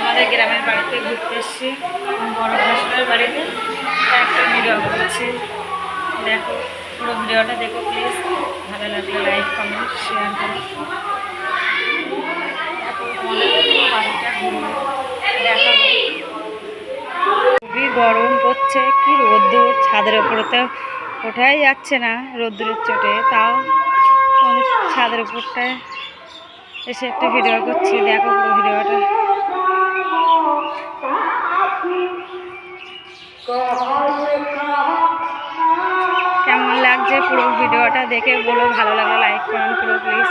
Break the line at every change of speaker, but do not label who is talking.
আমাদের গ্রামের বাড়িতে ঘুরতে বড় বাড়িতে। দেখো দেখো প্লিজ ভালো খুবই গরম পড়ছে, কি রোদ্দুর। ছাদের উপরে তো ওঠাই যাচ্ছে না রোদ্দুরের চোটে, তাও ছাদের উপরটায় এসে একটা ভিডিও করছি, দেখো পুরো ভিডিওটা কেমন লাগছে পুরো ভিডিওটা দেখে? বলো, ভালো লাগলে লাইক করুন পুরো প্লিজ